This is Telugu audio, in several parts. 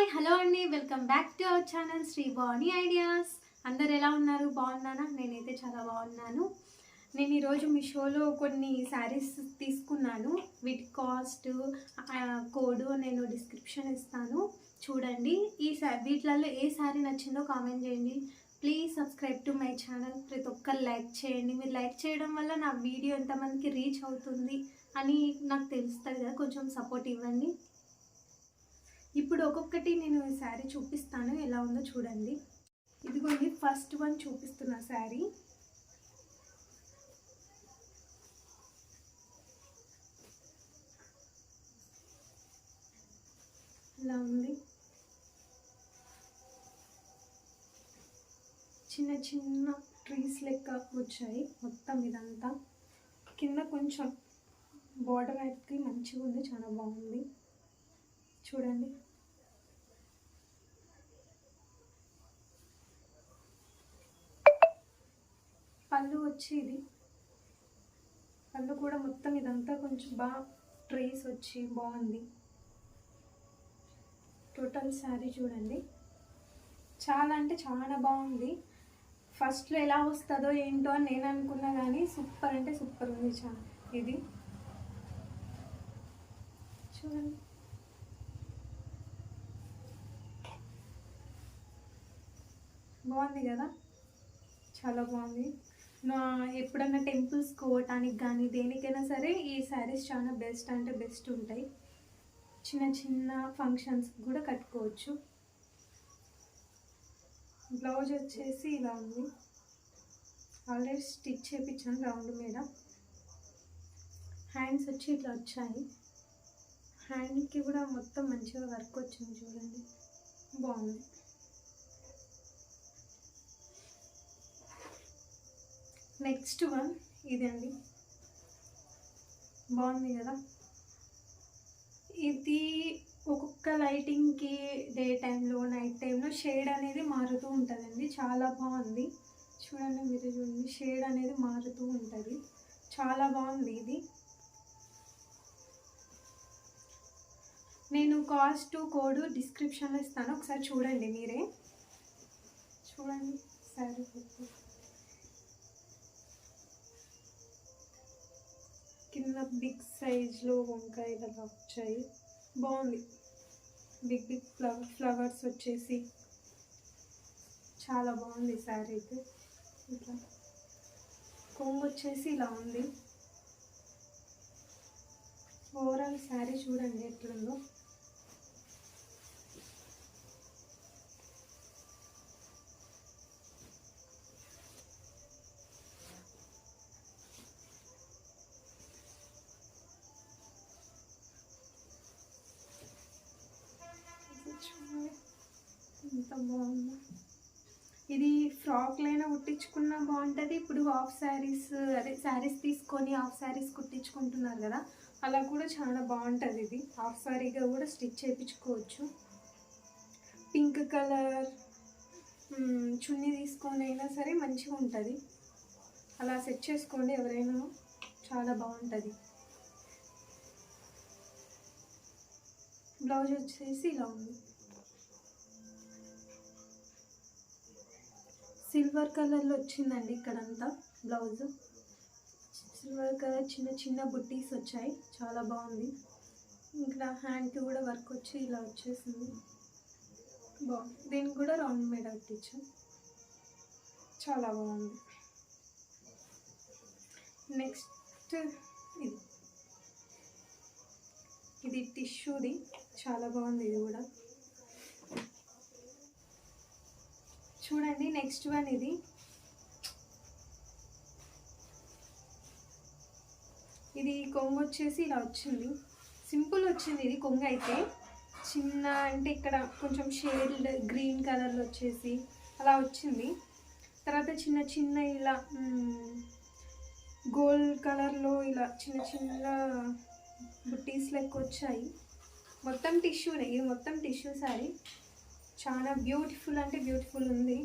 హాయ్ హలో అండి. Welcome back to our channel Sri Bani ideas. అందరు ఎలా ఉన్నారు? బాగున్నానా నేనైతే చాలా బాగున్నాను. నేను ఈరోజు మీ షోలో కొన్ని శారీస్ తీసుకున్నాను. వీటి కాస్ట్ కోడ్ నేను డిస్క్రిప్షన్ ఇస్తాను. చూడండి ఈ వీటిలలో ఏ శారీ నచ్చిందో కామెంట్ చేయండి. Please subscribe to my channel. ప్రతి ఒక్కరు లైక్ చేయండి. మీరు లైక్ చేయడం వల్ల నా వీడియో ఎంతమందికి రీచ్ అవుతుంది అని నాకు తెలుస్తుంది కదా. కొంచెం సపోర్ట్ ఇవ్వండి. ఇప్పుడు ఒక్కొక్కటి నేను ఈ శారీ చూపిస్తాను. ఎలా ఉందో చూడండి. ఇదిగోండి ఫస్ట్ వన్ చూపిస్తున్న శారీ. ఇలా ఉంది? చిన్న చిన్న ట్రీస్ లెక్క వచ్చాయి మొత్తం ఇదంతా. కింద కొంచెం బార్డర్ అయితే మంచిగా ఉంది చాలా బాగుంది. చూడండి. పళ్ళు వచ్చి ఇది. పళ్ళు కూడా మొత్తం ఇదంతా కొంచెం బాగా ట్రేస్ వచ్చి బాగుంది. టోటల్ శారీ చూడండి. చాలా అంటే చాలా బాగుంది. ఫస్ట్లో ఎలా వస్తుందో ఏంటో అని నేను అనుకున్నా కానీ సూపర్ అంటే సూపర్ ఉంది చా ఇది. చూడండి. బాగుంది కదా? చాలా బాగుంది. ఎప్పుడన్నా టెంపుల్స్ పోవటానికి కానీ దేనికైనా సరే ఈ శారీస్ చాలా బెస్ట్ అంటే బెస్ట్ ఉంటాయి. చిన్న చిన్న ఫంక్షన్స్ కూడా కట్టుకోవచ్చు. బ్లౌజ్ వచ్చేసి ఇలా ఉంది. ఆల్రెడీ స్టిచ్ చేయించాను రౌండ్ మీద. హ్యాండ్స్ వచ్చి ఇట్లా వచ్చాయి. హ్యాండ్కి కూడా మొత్తం మంచిగా వర్క్ వచ్చింది చూడండి. బాగుంది. నెక్స్ట్ వన్ ఇదండి. బాగుంది కదా? ఇది ఒక్కొక్క లైటింగ్కి డే టైంలో నైట్ టైంలో షేడ్ అనేది మారుతూ ఉంటుందండి. చాలా బాగుంది. చూడండి మీరు చూడండి షేడ్ అనేది మారుతూ ఉంటుంది. చాలా బాగుంది ఇది. నేను కాస్ట్ కోడ్ డిస్క్రిప్షన్లో ఇస్తాను. ఒకసారి చూడండి మీరే చూడండి సరే కింద బిగ్ సైజ్లో వంకాయలు అలా వచ్చాయి. బాగుంది బిగ్ బిగ్ ఫ్లవర్ ఫ్లవర్స్ వచ్చేసి చాలా బాగుంది శారీ అయితే. ఇట్లా కొంగు వచ్చేసి ఇలా ఉంది. ఓవరాల్ శారీ చూడండి ఎట్లుందో చూడండి ఎంత బాగుందో ఇది ఫ్రాక్లైనా కుట్టించుకున్నా బాగుంటుంది. ఇప్పుడు హాఫ్ శారీస్ అదే శారీస్ తీసుకొని హాఫ్ శారీస్ కుట్టించుకుంటున్నారు కదా అలా కూడా చాలా బాగుంటుంది ఇది. హాఫ్ శారీగా కూడా స్టిచ్ చేయించుకోవచ్చు. పింక్ కలర్ చున్నీ తీసుకొని అయినా సరే మంచిగా ఉంటుంది. అలా సెట్ చేసుకోండి ఎవరైనా చాలా బాగుంటుంది. బ్లౌజ్ వచ్చేసి ఇలా ఉంది. సిల్వర్ కలర్లో వచ్చిందండి ఇక్కడంతా బ్లౌజ్ సిల్వర్ కలర్ చిన్న చిన్న బుట్టీస్ వచ్చాయి. చాలా బాగుంది. ఇంకా హ్యాండ్కి కూడా వర్క్ వచ్చి ఇలా వచ్చేసింది. బాగుంది. దీనికి కూడా రౌండ్ మేడ పెట్టించాం చాలా బాగుంది. నెక్స్ట్ ఇది. ఇది టిష్యూది చాలా బాగుంది ఇది కూడా. చూడండి నెక్స్ట్ వన్ ఇది. ఇది కొంగు వచ్చేసి ఇలా వచ్చింది. సింపుల్ వచ్చింది ఇది కొంగు అయితే. చిన్న అంటే ఇక్కడ కొంచెం షేడ్ గ్రీన్ కలర్లో వచ్చేసి అలా వచ్చింది. తర్వాత చిన్న చిన్న ఇలా గోల్డ్ కలర్లో ఇలా చిన్న చిన్న బుట్టీస్ లెక్క వచ్చాయి. మొత్తం టిష్యూనే ఇది మొత్తం టిష్యూ సారీ చాలా బ్యూటిఫుల్ అంటే బ్యూటిఫుల్ ఉంది.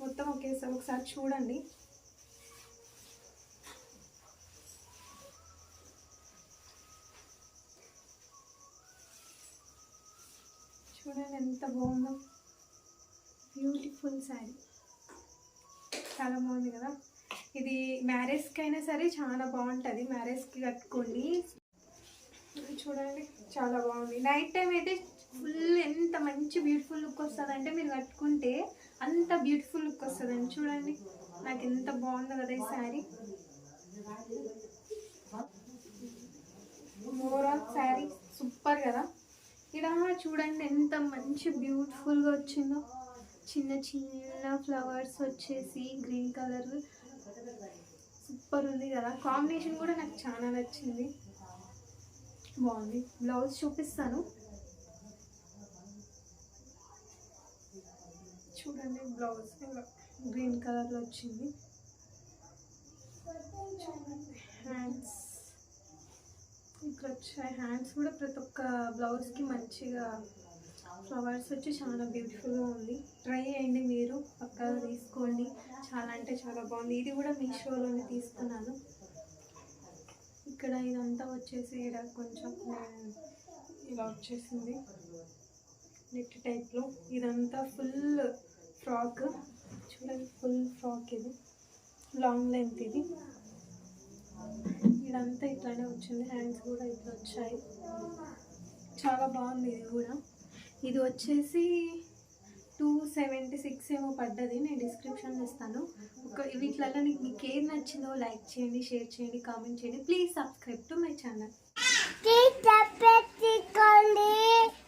మొత్తం ఒకేసారి ఒకసారి చూడండి. చూడండి ఎంత బాగుందో. బ్యూటిఫుల్ శారీ చాలా బాగుంది కదా. ఇది మ్యారేజ్కి అయినా సరే చాలా బాగుంటుంది. మ్యారేజ్కి కట్టుకోండి. చూడండి చాలా బాగుంది. నైట్ టైం అయితే ఫుల్ ఎంత మంచి బ్యూటిఫుల్ లుక్ వస్తుందంటే మీరు కట్టుకుంటే అంత బ్యూటిఫుల్ లుక్ వస్తుందండి. చూడండి నాకు ఎంత బాగుందో కదా ఈ శారీ ఓవరాల్ శారీ సూపర్ కదా. ఇక్కడ చూడండి ఎంత మంచి బ్యూటిఫుల్గా వచ్చిందో. చిన్న చిన్న ఫ్లవర్స్ వచ్చేసి గ్రీన్ కలర్ సూపర్ ఉంది కదా. కాంబినేషన్ కూడా నాకు చాలా నచ్చింది. బాగుంది. బ్లౌజ్ చూపిస్తాను. చూడండి బ్లౌజ్ గ్రీన్ కలర్లో వచ్చింది. చూడండి హ్యాండ్స్. ఇక్కడ వచ్చాయి హ్యాండ్స్ కూడా ప్రతి ఒక్క బ్లౌజ్కి మంచిగా ఫ్లవర్స్ వచ్చి చాలా బ్యూటిఫుల్గా ఉంది. ట్రై చేయండి మీరు. పక్కగా తీసుకోండి. చాలా అంటే చాలా బాగుంది. ఇది కూడా మీషోలోనే తీసుకున్నాను. ఇక్కడ ఇదంతా వచ్చేసి ఇక్కడ కొంచెం ఇలా వచ్చేసింది. నెట్ టైప్లో. ఇదంతా ఫుల్ ఫ్రాక్. చూడండి ఫుల్ ఫ్రాక్ ఇది. లాంగ్ లెంత్ ఇది. ఇదంతా ఇట్లానే వచ్చింది. హ్యాండ్స్ కూడా ఇట్లా వచ్చాయి. చాలా బాగుంది ఇది కూడా. ఇది వచ్చేసి సిక్స్ ఏమో పడ్డది నేను డిస్క్రిప్షన్ ఇస్తాను. ఒక వీటిలలో నీకు మీకు ఏది నచ్చిందో లైక్ చేయండి షేర్ చేయండి కామెంట్ చేయండి. Please subscribe to my channel